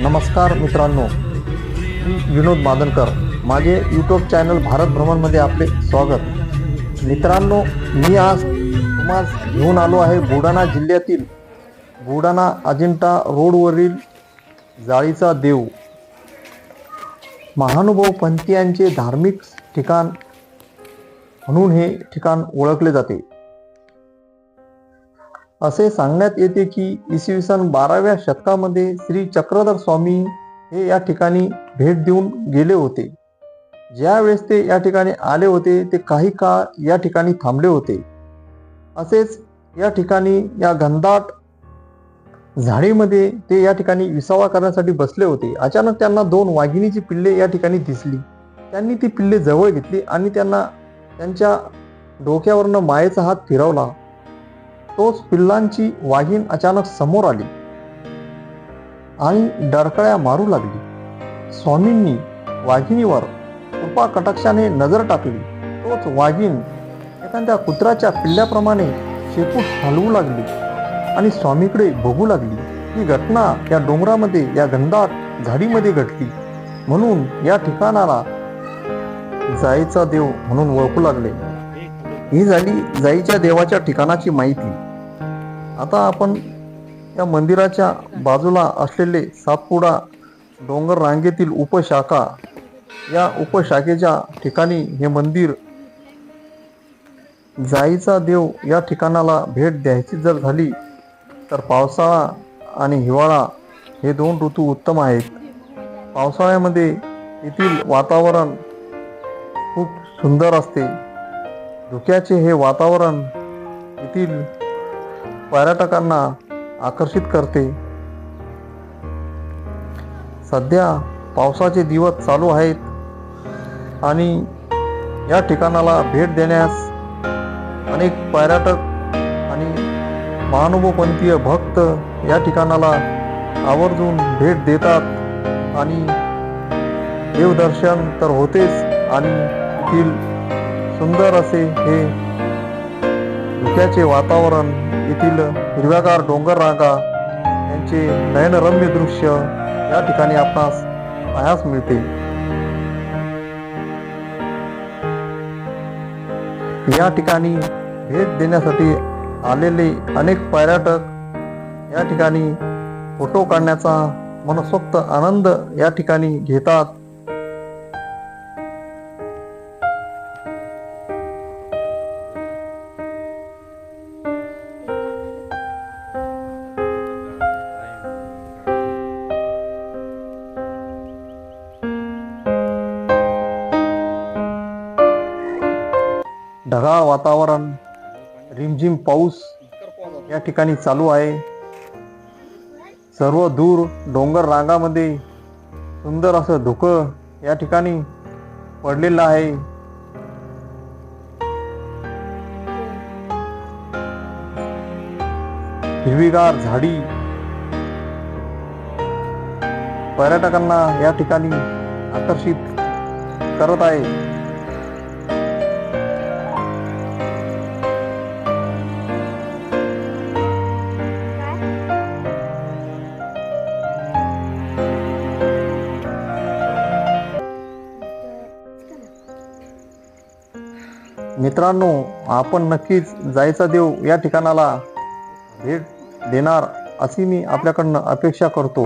नमस्कार मित्रांनो मी विनोद मादनकर. माझे यूट्यूब चॅनल भारत भ्रमणमध्ये आपले स्वागत. मित्रांनो मी आज तुम्हाला घेऊन आलो आहे बुलढाणा जिल्ह्यातील बुलढाणा अजिंठा रोडवरील जाळीचा देव महानुभाव पंथीयांचे धार्मिक ठिकाण म्हणून हे ठिकाण ओळखले जाते. असे सांगण्यात येते की इसवी सन बाराव्या शतकामध्ये श्री चक्रधर स्वामी हे या ठिकाणी भेट देऊन गेले होते. ज्यावेळेस ते या ठिकाणी आले होते ते काही काळ या ठिकाणी थांबले होते. असेच या ठिकाणी या घनदाट झाडीमध्ये ते या ठिकाणी विसावा करण्यासाठी बसले होते. अचानक त्यांना दोन वाघिणीची पिल्ले या ठिकाणी दिसली. त्यांनी ती पिल्ले जवळ घेतली आणि त्यांना त्यांच्या डोक्यावरनं मायेचा हात फिरवला. तोच पिल्लांची वाघीण अचानक समोर आली आणि डरकळ्या मारू लागली. स्वामींनी वाघिणीवर कृपा कटाक्षाने नजर टाकली. तोच वाघीण एखाद्या कुत्र्याच्या पिल्ल्याप्रमाणे शेपूट हलवू लागली आणि स्वामीकडे बघू लागली. ही घटना या डोंगरामध्ये या गंधात झाडीमध्ये घडली. म्हणून या ठिकाणाला जाईचा देव म्हणून ओळखू लागले. ही झाली जाईच्या देवाच्या ठिकाणाची माहिती. आता आपण या मंदिराच्या बाजूला असलेले सातपुडा डोंगर रांगेतील उपशाखा या उपशाखेच्या ठिकाणी हे मंदिर जाईचा देव या ठिकाणाला भेट द्यायची जर झाली तर पावसाळा आणि हिवाळा हे दोन ऋतू उत्तम आहेत. पावसाळ्यामध्ये येथील वातावरण खूप सुंदर असते. धुक्याचे हे वातावरण येथील पर्यटकांना आकर्षित करते. सध्या पावसाचे दिवस चालू आहेत आणि या ठिकाणाला भेट देण्यास अनेक पर्यटक आणि महानुभवपंथीय भक्त या ठिकाणाला आवर्जून भेट देतात आणि देवदर्शन तर होतेच आणि येथील सुंदर असे हे धुक्याचे वातावरण येथील हिरव्यागार डोंगर रांगा यांचे नयनरम्य दृश्य या ठिकाणी आपणास पाहायस मिळते. या ठिकाणी भेट देण्यासाठी आलेले अनेक पर्यटक या ठिकाणी फोटो काढण्याचा मनसोक्त आनंद या ठिकाणी घेतात. ढगाळ वातावरण रिमझिम पाऊस या ठिकाणी चालू आहे. सर्व दूर डोंगर रांगामध्ये सुंदर असं धुकं या ठिकाणी पडलेलं आहे. हिरवीगार झाडी पर्यटकांना या ठिकाणी आकर्षित करत आहे. मित्रांनो आपण नक्कीच जायचा देव या ठिकाणाला भेट देणार अशी मी आपल्याकडनं अपेक्षा करतो.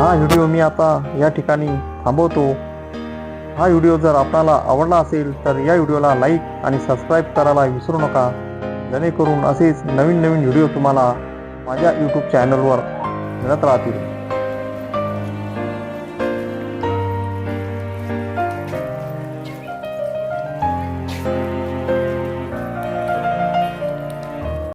हा व्हिडिओ मी आता या ठिकाणी थांबवतो. हा व्हिडिओ जर आपल्याला आवडला असेल तर या व्हिडिओला लाईक आणि सबस्क्राईब करायला विसरू नका. जेणेकरून असेच नवीन नवीन व्हिडिओ तुम्हाला माझ्या यूट्यूब चॅनलवर मिळत राहतील.